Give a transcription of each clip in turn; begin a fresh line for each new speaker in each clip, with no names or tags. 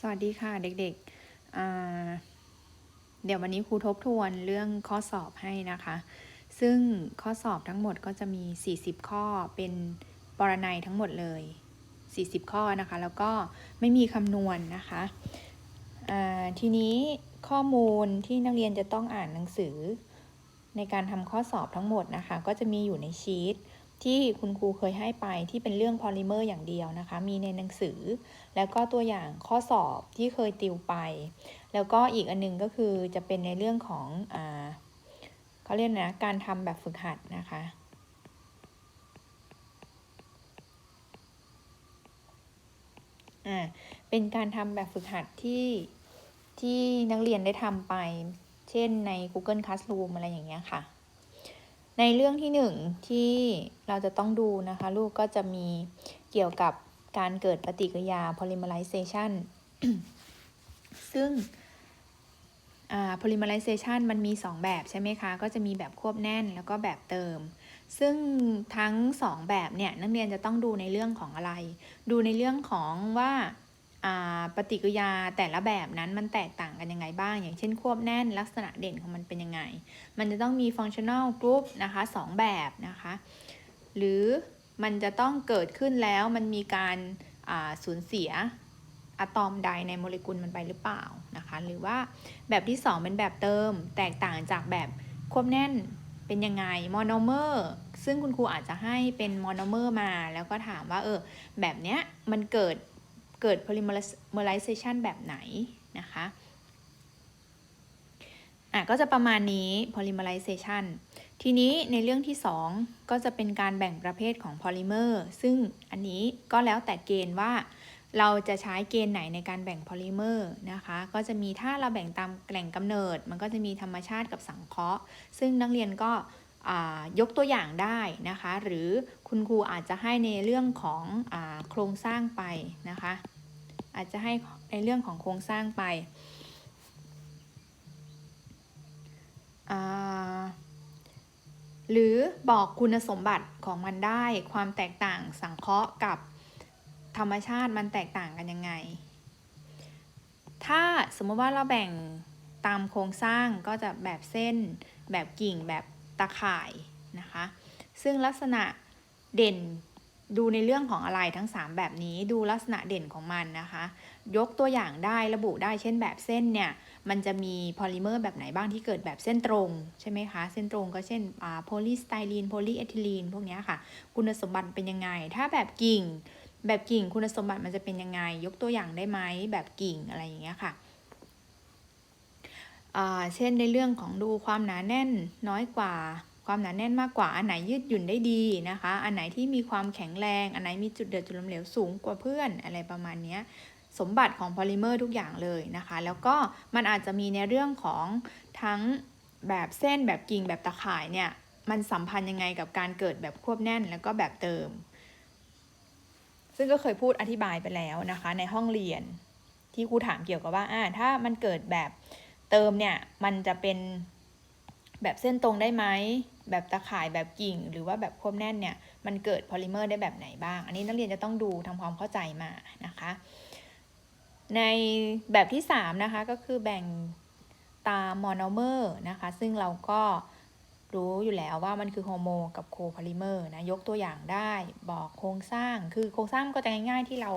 สวัสดีค่ะเด็กๆอ่าเดี๋ยววันนี้ครูทบทวนเรื่องข้อสอบให้นะคะ ซึ่งข้อสอบทั้งหมดก็จะมี 40 ข้อเป็นปรนัยทั้งหมดเลย 40 ข้อนะคะ แล้วก็ไม่มีคำนวณนนะคะทีนี้ข้อมูลที่นักเรียนจะต้องอ่านหนังสือ ในการทำข้อสอบทั้งหมดนะคะ ก็จะมีอยู่ในชีต ที่คุณครูเคยให้ไปที่เป็นเรื่องพอลิเมอร์อย่างเดียวนะคะ มีในหนังสือ แล้วก็ตัวอย่างข้อสอบที่เคยติวไป แล้วก็อีกอันนึงก็คือจะเป็นในเรื่องของอเขาเรียกนะการทำแบบฝึกหัดนะคะเป็นการทำแบบฝึกหัดที่ที่นักเรียนได้ทำไป เช่นใน Google Classroom อะไรอย่างเงี้ยค่ะ ในเรื่องที่หนึ่งที่เราจะต้องดูนะคะ ลูกก็จะมีเกี่ยวกับการเกิดปฏิกิริยา polymerization ซึ่ง polymerization มันมี 2 แบบใช่ไหมคะ ก็จะมีแบบควบแน่นแล้วก็แบบเติม ซึ่งทั้ง 2 แบบเนี่ยนักเรียนจะต้องดูในเรื่องของอะไร ดูในเรื่องของว่า ปฏิกิริยาแต่ละแบบนั้นมันแตกต่างกันยังไงบ้าง อย่างเช่นควบแน่นลักษณะเด่นของมันเป็นยังไง มันจะต้องมี functional group นะคะสองแบบนะคะ หรือมันจะต้องเกิดขึ้นแล้วมันมีการสูญเสียอะตอมใดในโมเลกุลมันไปหรือเปล่านะคะ หรือว่าแบบที่ 2 เป็นแบบเติม แตกต่างจากแบบควบแน่นเป็นยังไงมอนเมอร์ซึ่งคุณครูอาจจะให้เป็นมอนเมอร์มา แล้วก็ถามว่าเออแบบเนี้ยมันเกิด เกิด polymerization แบบไหนนะคะอะก็จะประมาณนี้ polymerization ทีนี้ในเรื่องที่ 2 ก็จะเป็นการแบ่งประเภทของ polymer ซึ่งอันนี้ก็แล้วแต่เกณฑ์ว่าเราจะใช้เกณฑ์ไหนในการแบ่ง polymer นะคะ ก็จะมีถ้าเราแบ่งตามแหล่งกำเนิด มันก็จะมีธรรมชาติกับสังเคราะห์ ซึ่งนักเรียนก็ ยกตัวอย่างได้นะคะ หรือคุณครูอาจจะให้ในเรื่องของอโครงสร้างไปนะคะ อาจจะให้ในเรื่องของโครงสร้างไป หรือบอกคุณสมบัติของมันได้ ความแตกต่างสังเคราะห์กับธรรมชาติมันแตกต่างกันยังไง ถ้าสมมติว่าเราแบ่งตามโครงสร้างก็จะแบบเส้น แบบกิ่งแบบ ตะข่ายนะคะ ซึ่งลักษณะเด่นดูในเรื่องของอะไรทั้ง 3 แบบนี้ดูลักษณะเด่นของมันนะคะ ยกตัวอย่างได้ระบุได้เช่นแบบเส้นเนี่ย มันจะมีพอลิเมอร์แบบไหนบ้างที่เกิดแบบเส้นตรงใช่ไหมคะ เส้นตรงก็เช่นโพลีสไตรีนโพลีเอทิลีนพวกนี้ค่ะ คุณสมบัติเป็นยังไง ถ้าแบบกิ่ง แบบกิ่งคุณสมบัติมันจะเป็นยังไง ยกตัวอย่างได้ไหมแบบกิ่งอะไรอย่างเงี้ยค่ะ เช่นในเรื่องของดูความหนาแน่นน้อยกว่า ความหนาแน่นมากกว่า อันไหนยืดหยุ่นได้ดีนะคะ อันไหนที่มีความแข็งแรง อันไหนมีจุดเดือดจุดล้มเหลวสูงกว่าเพื่อนอะไรประมาณนี้สมบัติของพอลิเมอร์ทุกอย่างเลยนะคะ แล้วก็มันอาจจะมีในเรื่องของทั้งแบบเส้นแบบกิ่งแบบตะข่ายเนี่ย มันสัมพันธ์ยังไงกับการเกิดแบบควบแน่นแล้วก็แบบเติม ซึ่งก็เคยพูดอธิบายไปแล้วนะคะ ในห้องเรียนที่ครูถามเกี่ยวกับว่าอ่าถ้ามันเกิดแบบ เติมเนี่ยมันจะเป็นแบบเส้นตรงได้ไหมแบบตะข่ายแบบกิ่ง หรือว่าแบบควบแน่นเนี่ยมันเกิดพอลิเมอร์ได้แบบไหนบ้าง อันนี้นักเรียนจะต้องดูทำความเข้าใจมานะคะ ในแบบที่3นะคะก็คือแบ่งตามมอนเมอร์นะคะ ซึ่งเราก็ รู้อยู่แล้วว่ามันคือโฮโมกับโคพอลิเมอร์นะยกตัวอย่างได้บอกโครงสร้าง คือโครงสร้างก็จะง่ายๆที่เรา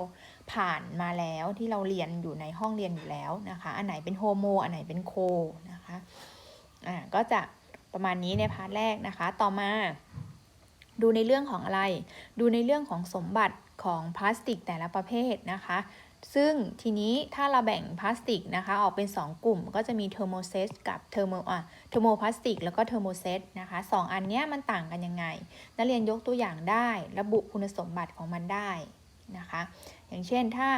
ผ่านมาแล้วที่เราเรียนอยู่ในห้องเรียนอยู่แล้วนะคะ อันไหนเป็นโฮโมอันไหนเป็นโคนะคะอ่าก็จะประมาณนี้ในพาร์ทแรกนะคะ ต่อมาดูในเรื่องของอะไร ดูในเรื่องของสมบัติของพลาสติกแต่ละประเภทนะคะ ซึ่งทีนี้ถ้าเราแบ่งพลาสติกนะคะออกเป็น 2 กลุ่มก็จะมีเทอร์โมเซตกับเทอร์โมอะเทอร์โมพลาสติกแล้วก็เทอร์โมเซตนะคะสอันนี้มันต่างกันยังไง นักเรียนยกตัวอย่างได้ ระบุคุณสมบัติของมันได้นะคะ อย่างเช่นถ้า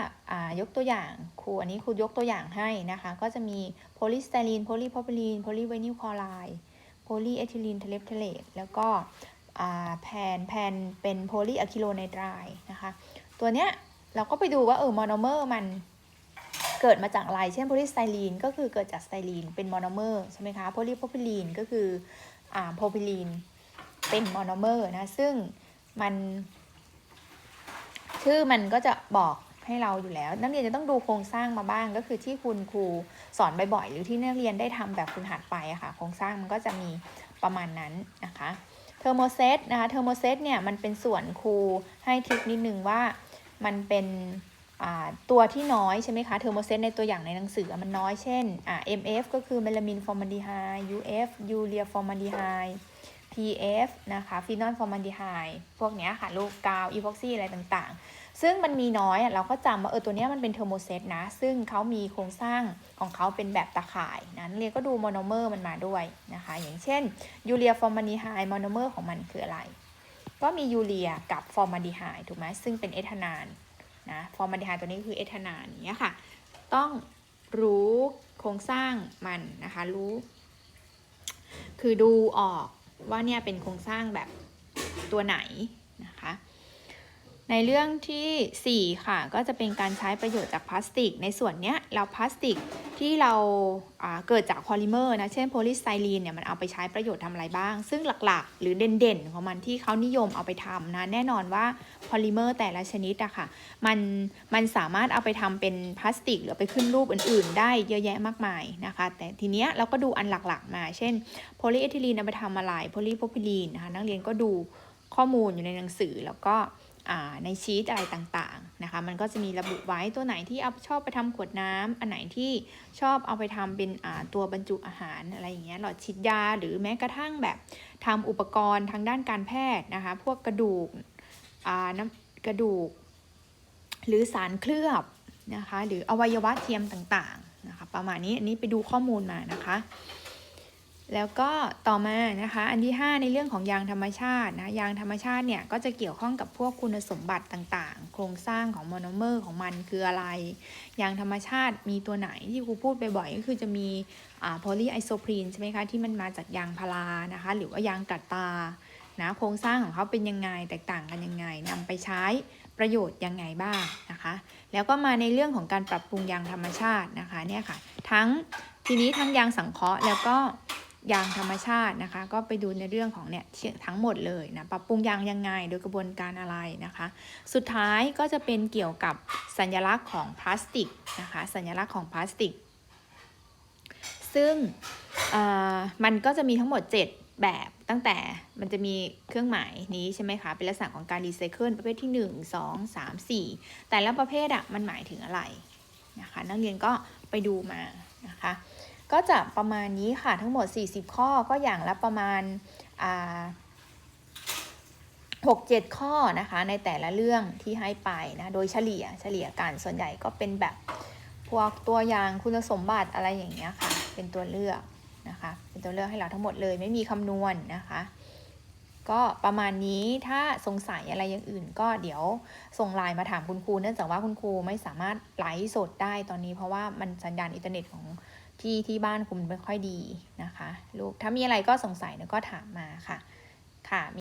ยกตัวอย่างครูอันนี้ครูยกตัวอย่างให้นะคะ ก็จะมีโพลีสไตรีนโพลีพอพลีนโพลีไวนิลคลอไรด์โพลีเอทิลีนเทเลฟเทเลตแล้วก็แผ่นแผ่นเป็นโพลีอะคิโลไนไตรนะคะ ตัวเนี้ย เราก็ไปดูว่าเออมอนอเมอร์มันเกิดมาจากอะไร เช่นโพลีสไตรีนก็คือเกิดจากสไตรีนเป็นมอนอเมอร์ใช่ไหมคะโพลีโพพิลีนก็คืออ่าโพพิลีนเป็นมอนอเมอร์นะ ซึ่งมันชื่อมันก็จะบอกให้เราอยู่แล้ว นักเรียนจะต้องดูโครงสร้างมาบ้าง ก็คือที่คุณครูสอนบ่อยๆหรือที่นักเรียนได้ทำแบบฝึกหัดไปอะค่ะโครงสร้างมันก็จะมีประมาณนั้นนะคะเทอร์โมเซตนะคะเทอร์โมเซตเนี่ยมันเป็นส่วนครูให้ทริคนิดนึงว่า มันเป็นตัวที่น้อยใช่ไหมคะเทอร์โมเซตในตัวอย่างในหนังสือมันน้อยเช่นอ่า MF ก็คือเมลามินฟอร์มาลดีไฮ UF ยูเรียฟอร์มาลดีไฮ PF นะคะฟีนอลฟอร์มาลดีไฮพวกเนี้ยค่ะลูกกาวอีพ็อกซี่อะไรต่างๆ ซึ่งมันมีน้อยเราก็จำว่าเออตัวเนี้ยมันเป็นเทอร์โมเซตนะ ซึ่งเขามีโครงสร้างของเขาเป็นแบบตะข่ายนะนักเรียนก็ดูโมโนเมอร์มันมาด้วยนะคะ อย่างเช่นยูเรียฟอร์มาลดีไฮโมโนเมอร์ของมันคืออะไร ก็มียูเรียกับฟอร์มาลดีไฮด์ถูกไหมซึ่งเป็นเอทานานนะฟอร์มาลดีไฮด์ตัวนี้คือเอทานานเนี้ยค่ะ ต้องรู้โครงสร้างมันนะคะ รู้ คือดูออกว่าเนี่ยเป็นโครงสร้างแบบตัวไหน ในเรื่องทีสี่ 4 ค่ะ ก็จะเป็นการใช้ประโยชน์จากพลาสติก ในส่วนเนี้ยเราพลาสติกที่เราเกิดจากพอลิเมอร์นะ เช่นโพลีสไตรีนเนี่ยมันเอาไปใช้ประโยชน์ทำอะไรบ้าง ซึ่งหลักๆ หรือเด่นๆ ของมันที่เขานิยมเอาไปทำนะ แน่นอนว่าพอลิเมอร์แต่ละชนิดอะค่ะ มันมันสามารถเอาไปทำเป็นพลาสติก หรือไปขึ้นรูปอื่นๆ ได้เยอะแยะมากมายนะคะ แต่ทีเนี้ยเราก็ดูอันหลักๆ มา เช่นโพลีเอทิลีนเอาไปทำอะไร โพลีโพพิลีนนะคะ นักเรียนก็ดูข้อมูลอยู่ในหนังสือแล้วก็ ในชีตอะไรต่างๆนะคะ มันก็จะมีระบุไว้ตัวไหนที่เอาชอบไปทำขวดน้ำอันไหนที่ชอบเอาไปทำเป็นตัวบรรจุอาหารอะไรอย่างเงี้ยหลอดฉีดยาหรือแม้กระทั่งแบบทำอุปกรณ์ทางด้านการแพทย์นะคะ พวกกระดูกน้ำกระดูก หรือสารเคลือบนะคะ หรืออวัยวะเทียมต่างๆนะคะ ประมาณนี้อันนี้ไปดูข้อมูลมานะคะ แล้วก็ต่อมานะคะอันที่ 5 ในเรื่องของยางธรรมชาตินะยางธรรมชาติเนี่ยก็จะเกี่ยวข้องกับพวกคุณสมบัติต่างๆ โครงสร้างของโมโนเมอร์ของมันคืออะไร ยางธรรมชาติมีตัวไหนที่ครูพูดไปบ่อยก็คือจะมีโพลีไอโซพรีนใช่ไหมคะที่มันมาจากยางพารานะคะหรือว่ายางกัดตานะโครงสร้างของเขาเป็นยังไงแตกต่างกันยังไงนำไปใช้ประโยชน์ยังไงบ้างนะคะ แล้วก็มาในเรื่องของการปรับปรุงยางธรรมชาตินะคะเนี่ยค่ะทั้งทีนี้ทั้งยางสังเคราะห์แล้วก็ ยางธรรมชาตินะคะ ก็ไปดูในเรื่องของเนี่ยทั้งหมดเลยนะปรับปรุงยางยังไงโดยกระบวนการอะไรนะคะ สุดท้ายก็จะเป็นเกี่ยวกับสัญลักษณ์ของพลาสติกนะคะ สัญลักษณ์ของพลาสติก ซึ่งมันก็จะมีทั้งหมด 7แบบตั้งแต่มันจะมีเครื่องหมายนี้ใช่ไหมคะ เป็นลักษณะของการรีไซเคิลประเภทที่ 1 2 3 4 แต่ละประเภทอะมันหมายถึงอะไรนะคะ นักเรียนก็ไปดูมานะคะ ก็จะประมาณนี้ค่ะทั้งหมด 40 ข้อก็อย่างละประมาณาหกเจ็ดข้อนะคะในแต่ละเรื่องที่ให้ไปนะโดยเฉลี่ยเฉลี่ยกันส่วนใหญ่ก็เป็นแบบพวกตัวอย่างคุณสมบัติอะไรอย่างเงี้ยค่ะ เป็นตัวเลือกนะคะ เป็นตัวเลือกให้เราทั้งหมดเลยไม่มีคำนวณนะคะ ก็ประมาณนี้ถ้าสงสัยอะไรอย่างอื่น ก็เดี๋ยวส่งไลน์มาถามคุณครูเนื่องจากว่าคุณครูไม่สามารถไลฟ์สดได้ตอนนี้เพราะว่ามันสัญญาณอินเทอร์เน็ตของ ที่ที่บ้านคุณไม่ค่อยดีนะคะ ลูกถ้ามีอะไรก็สงสัยเนี่ยก็ถามมาค่ะ ค่ะ